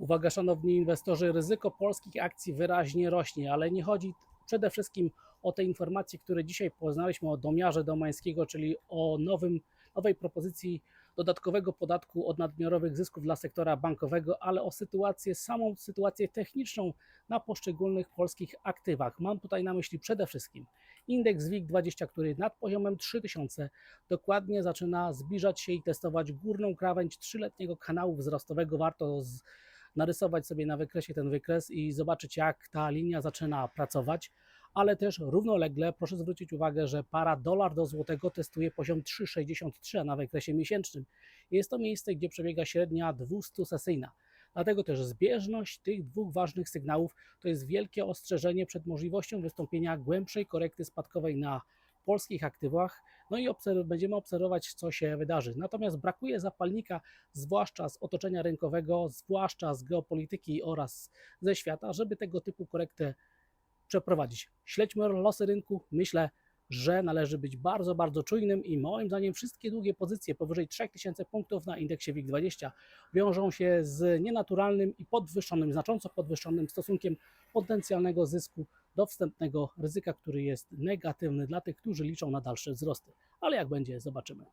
Uwaga, szanowni inwestorzy, ryzyko polskich akcji wyraźnie rośnie, ale nie chodzi przede wszystkim o te informacje, które dzisiaj poznaliśmy o domiarze domańskiego, czyli o nowym, nowej propozycji dodatkowego podatku od nadmiarowych zysków dla sektora bankowego, ale o sytuację, samą sytuację techniczną na poszczególnych polskich aktywach. Mam tutaj na myśli przede wszystkim indeks WIG20, który nad poziomem 3000 dokładnie zaczyna zbliżać się i testować górną krawędź trzyletniego kanału wzrostowego. Warto z, narysować sobie na wykresie ten wykres i zobaczyć, jak ta linia zaczyna pracować. Ale też równolegle proszę zwrócić uwagę, że para dolar do złotego testuje poziom 3,63, a na wykresie miesięcznym jest to miejsce, gdzie przebiega średnia 200 sesyjna. Dlatego też zbieżność tych dwóch ważnych sygnałów to jest wielkie ostrzeżenie przed możliwością wystąpienia głębszej korekty spadkowej na polskich aktywach, no i obserw- będziemy obserwować, co się wydarzy. Natomiast brakuje zapalnika, zwłaszcza z otoczenia rynkowego, zwłaszcza z geopolityki oraz ze świata, żeby tego typu korektę przeprowadzić. Śledźmy losy rynku. Myślę, że należy być bardzo, bardzo czujnym i moim zdaniem wszystkie długie pozycje powyżej 3000 punktów na indeksie WIG20 wiążą się z nienaturalnym i podwyższonym, znacząco podwyższonym stosunkiem potencjalnego zysku do wstępnego ryzyka, który jest negatywny dla tych, którzy liczą na dalsze wzrosty. Ale jak będzie, zobaczymy.